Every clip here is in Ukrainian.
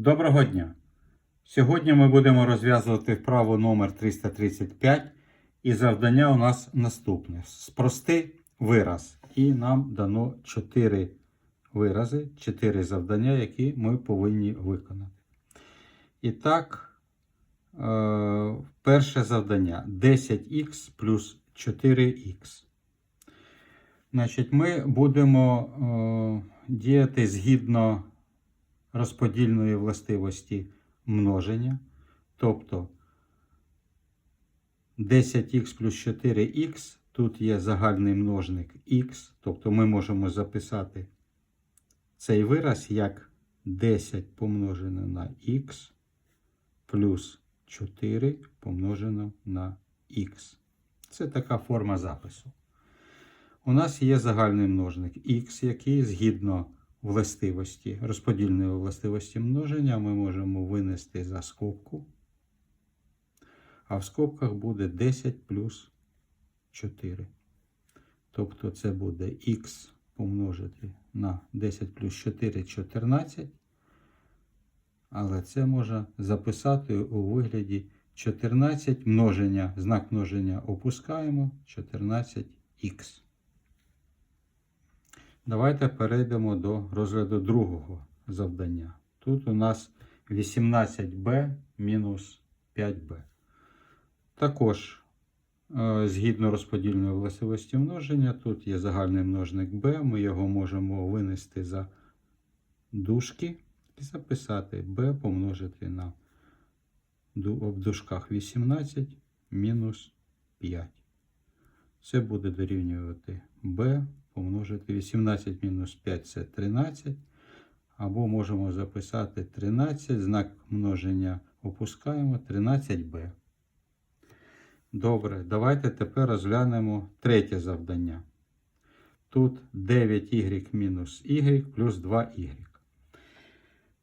Доброго дня! Сьогодні ми будемо розв'язувати вправу номер 335 і завдання у нас наступне. Спрости вираз. І нам дано 4 вирази, 4 завдання, які ми повинні виконати. І так, е, перше завдання 10х плюс 4х. Значить, ми будемо е, діяти згідно розподільної властивості множення. Тобто 10х плюс 4х, тут є загальний множник х, тобто ми можемо записати цей вираз як 10 помножено на х плюс 4 помножено на х. Це така форма запису. У нас є загальний множник х, який згідно властивості, розподільної властивості множення ми можемо винести за скобку. А в скобках буде 10 плюс 4. Тобто це буде х помножити на 10 плюс 4 14. Але це можна записати у вигляді 14 множення. Знак множення опускаємо 14х. Давайте перейдемо до розгляду другого завдання. Тут у нас 18b мінус 5b. Також, е, згідно розподільної властивості множення, тут є загальний множник b, ми його можемо винести за дужки і записати b помножити на в дужках 18 мінус 5. Це буде дорівнювати b помножити 18 мінус 5 це 13. Або можемо записати 13, знак множення опускаємо 13b. Добре, давайте тепер розглянемо третє завдання. Тут 9y мінус y плюс 2y.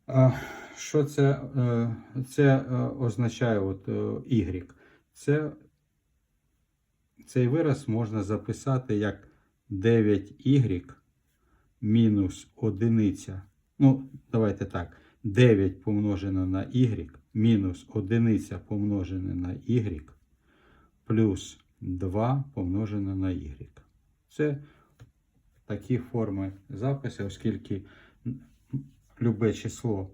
А, Що це, е, це е, означає от, е, y? Це, цей вираз можна записати як 9y мінус одиниця. Ну, давайте так. 9 помножено на y мінус одиниця помножене на y плюс 2 помножено на y. Це такі форми запису, оскільки любе число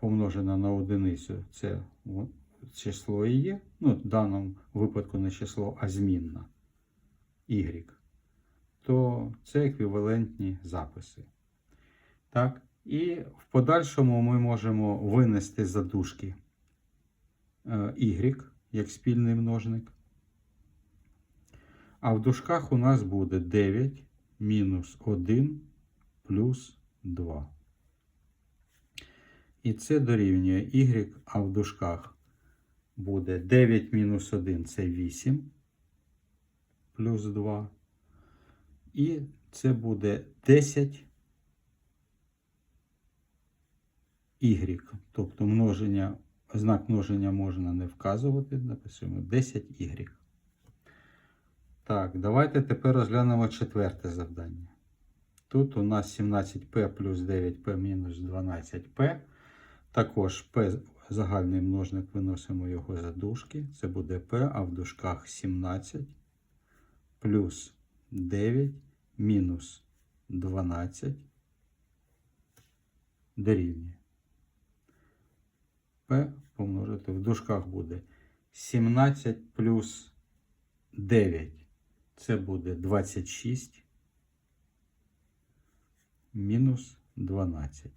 помножено на одиницю, це число і є. Ну, в даному випадку не число, а змінна y, то це еквівалентні записи. Так? І в подальшому ми можемо винести за дужки е, y як спільний множник. А в дужках у нас буде 9 мінус 1 плюс 2. І це дорівнює y, а в дужках буде 9 мінус 1 це 8 плюс 2. І це буде 10 y. Тобто множення, знак множення можна не вказувати. Написуємо 10y. Так, давайте тепер розглянемо четверте завдання. Тут у нас 17p плюс 9p мінус 12p. Також p загальний множник виносимо його за дужки. Це буде p, а в дужках 17 плюс 9 мінус 12 дорівнює. P помножити в дужках буде 17 плюс 9. Це буде 26 мінус 12.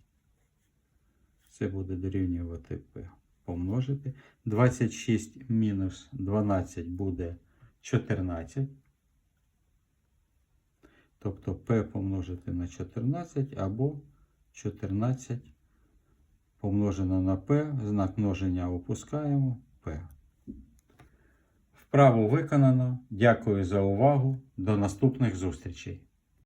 Це буде дорівнювати P. Помножити. 26 мінус 12 буде 14. Тобто P помножити на 14 або 14 помножено на P, знак множення опускаємо P. Вправу виконано. Дякую за увагу. До наступних зустрічей.